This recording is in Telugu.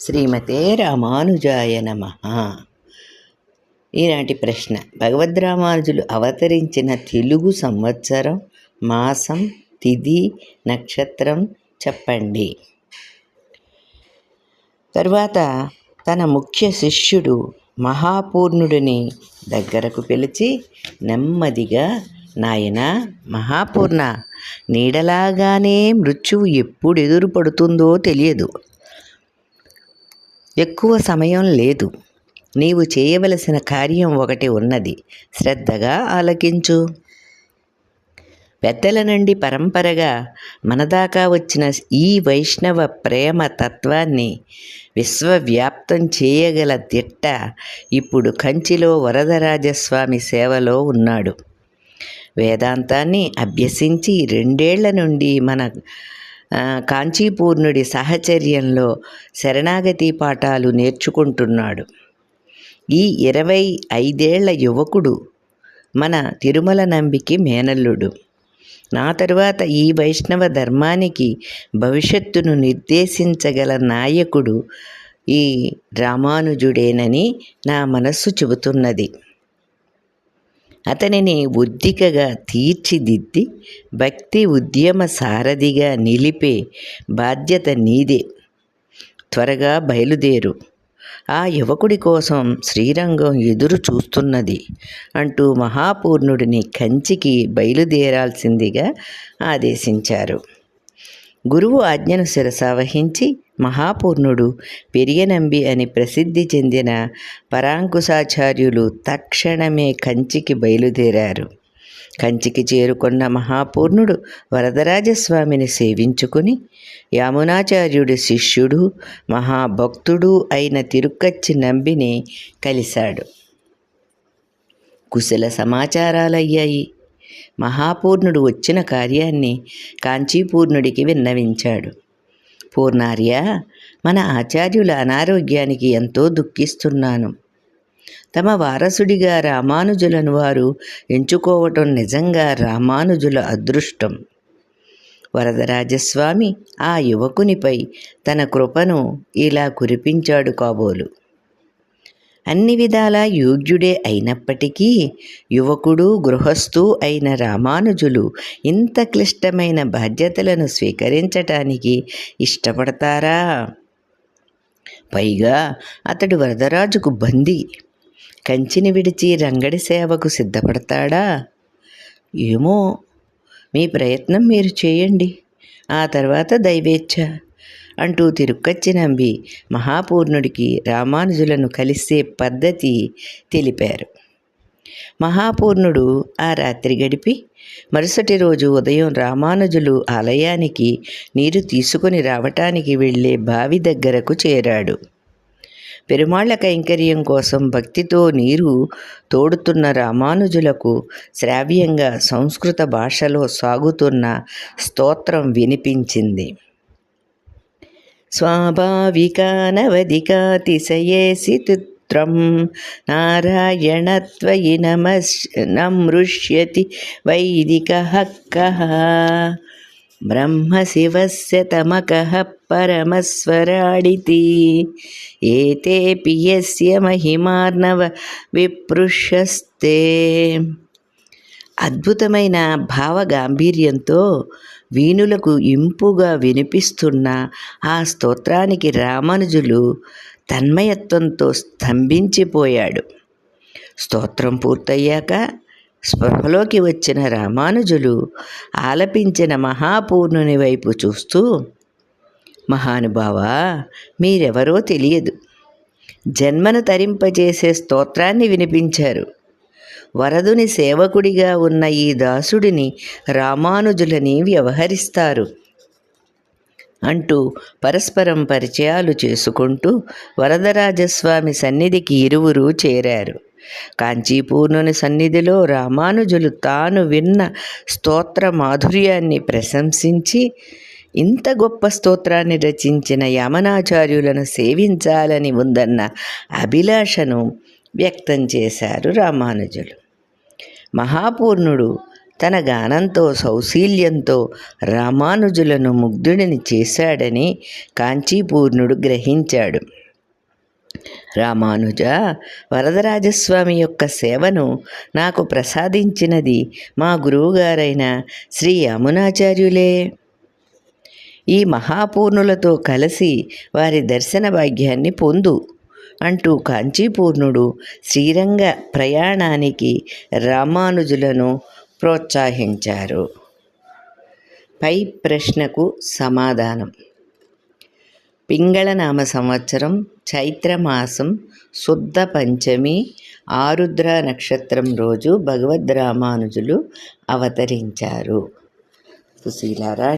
శ్రీమతే రామానుజాయ నమ. ఈనాటి ప్రశ్న. భగవద్ రామానుజులు అవతరించిన తెలుగు సంవత్సరం మాసం తిథి నక్షత్రం చెప్పండి. తరువాత తన ముఖ్య శిష్యుడు మహాపూర్ణుడిని దగ్గరకు పిలిచి నెమ్మదిగా నాయన మహాపూర్ణ నీడలాగానే మృత్యువు ఎప్పుడు ఎదురు పడుతుందో తెలియదు. ఎక్కువ సమయం లేదు. నీవు చేయవలసిన కార్యం ఒకటి ఉన్నది. శ్రద్ధగా ఆలకించు. పెద్దల నుండి పరంపరగా మనదాకా వచ్చిన ఈ వైష్ణవ ప్రేమ తత్వాన్ని విశ్వవ్యాప్తం చేయగల దిట్ట ఇప్పుడు కంచిలో వరదరాజస్వామి సేవలో ఉన్నాడు. వేదాంతాన్ని అభ్యసించి రెండేళ్ళ నుండి మన కాంచీపూర్ణుడి సహచర్యంలో శరణాగతి పాఠాలు నేర్చుకుంటున్నాడు. ఈ ఇరవై ఐదేళ్ళ యువకుడు మన తిరుమల నంబికి మేనల్లుడు. నా తరువాత ఈ వైష్ణవ ధర్మానికి భవిష్యత్తును నిర్దేశించగల నాయకుడు ఈ రామానుజుడేనని నా మనస్సు చెబుతున్నది. అతనిని ఉద్దికగా తీర్చిదిద్ది భక్తి ఉద్యమ సారథిగా నిలిపే బాధ్యత నీదే. త్వరగా బయలుదేరు. ఆ యువకుడి కోసం శ్రీరంగం ఎదురు చూస్తున్నది అంటూ మహాపూర్ణుడిని కంచికి బయలుదేరాల్సిందిగా ఆదేశించారు. గురువు ఆజ్ఞను శిరస వహించి మహాపూర్ణుడు పెరియనంబి అని ప్రసిద్ధి చెందిన పరాంకుశాచార్యులు తక్షణమే కంచికి బయలుదేరారు. కంచికి చేరుకున్న మహాపూర్ణుడు వరదరాజస్వామిని సేవించుకుని యామునాచార్యుడి శిష్యుడు మహాభక్తుడు అయిన తిరుక్కచ్చి నంబిని కలిశాడు. కుశల సమాచారాలయ్యాయి. మహాపూర్ణుడు వచ్చిన కార్యాన్ని కాంచీపూర్ణుడికి విన్నవించాడు. పూర్ణార్య మన ఆచార్యుల అనారోగ్యానికి ఎంతో దుఃఖిస్తున్నాను. తమ వారసుడిగా రామానుజులను వారు ఎంచుకోవటం నిజంగా రామానుజుల అదృష్టం. వరదరాజస్వామి ఆ యువకునిపై తన కృపను ఇలా కురిపించాడు కాబోలు. అన్ని విధాలా యోగ్యుడే అయినప్పటికీ యువకుడు గృహస్థు అయిన రామానుజులు ఇంత క్లిష్టమైన బాధ్యతలను స్వీకరించటానికి ఇష్టపడతారా? పైగా అతడు వరదరాజుకు బందీ. కంచిని విడిచి రంగడి సేవకు సిద్ధపడతాడా? ఏమో మీ ప్రయత్నం మీరు చేయండి. ఆ తర్వాత దైవేచ్ఛ. అంటూ తిరుక్కచ్చి నంబి మహాపూర్ణుడికి రామానుజులను కలిసే పద్ధతి తెలిపారు. మహాపూర్ణుడు ఆ రాత్రి గడిపి మరుసటి రోజు ఉదయం రామానుజులు ఆలయానికి నీరు తీసుకుని రావటానికి వెళ్ళే బావి దగ్గరకు చేరాడు. పెరుమాళ్ళ కైంకర్యం కోసం భక్తితో నీరు తోడుతున్న రామానుజులకు శ్రావ్యంగా సంస్కృత భాషలో సాగుతున్న స్తోత్రం వినిపించింది. స్వాభావికానవధికాతిశయేసి తుత్రం నారాయణత్వయి నమస్ నమృష్యతి వైదిక కః బ్రహ్మశివస్య తమకః పరమస్వరాడితి ఏతేపి యస్య మహిమార్ణవ అద్భుతమైన అద్భుతమైన భావగాంభీర్యంతో వీణులకు ఇంపుగా వినిపిస్తున్న ఆ స్తోత్రానికి రామానుజులు తన్మయత్వంతో స్తంభించిపోయాడు. స్తోత్రం పూర్తయ్యాక స్పృహలోకి వచ్చిన రామానుజులు ఆలపించిన మహాపూర్ణుని వైపు చూస్తూ మహానుభావా మీరెవరో తెలియదు. జన్మను తరింపజేసే స్తోత్రాన్ని వినిపించారు. వరదుని సేవకుడిగా ఉన్న ఈ దాసుడిని రామానుజులని వ్యవహరిస్తారు. అంటూ పరస్పరం పరిచయాలు చేసుకుంటూ వరదరాజస్వామి సన్నిధికి ఇరువురు చేరారు. కాంచీపూర్ణుని సన్నిధిలో రామానుజులు తాను విన్న స్తోత్ర మాధుర్యాన్ని ప్రశంసించి ఇంత గొప్ప స్తోత్రాన్ని రచించిన యమనాచార్యులను సేవించాలని ఉందన్న అభిలాషను వ్యక్తం చేశారు రామానుజులు. మహాపూర్ణుడు తన గానంతో సౌశీల్యంతో రామానుజులను ముగ్ధుడిని చేశాడని కాంచీపూర్ణుడు గ్రహించాడు. రామానుజ వరదరాజస్వామి యొక్క సేవను నాకు ప్రసాదించినది మా గురువుగారైన శ్రీ యమునాచార్యులే. ఈ మహాపూర్ణులతో కలిసి వారి దర్శన భాగ్యాన్ని పొందు. అంటూ కాంచీపూర్ణుడు శ్రీరంగ ప్రయాణానికి రామానుజులను ప్రోత్సహించారు. పై ప్రశ్నకు సమాధానం. పింగళనామ సంవత్సరం చైత్రమాసం శుద్ధ పంచమి ఆరుద్ర నక్షత్రం రోజు భగవద్ రామానుజులు అవతరించారు. సుశీలారా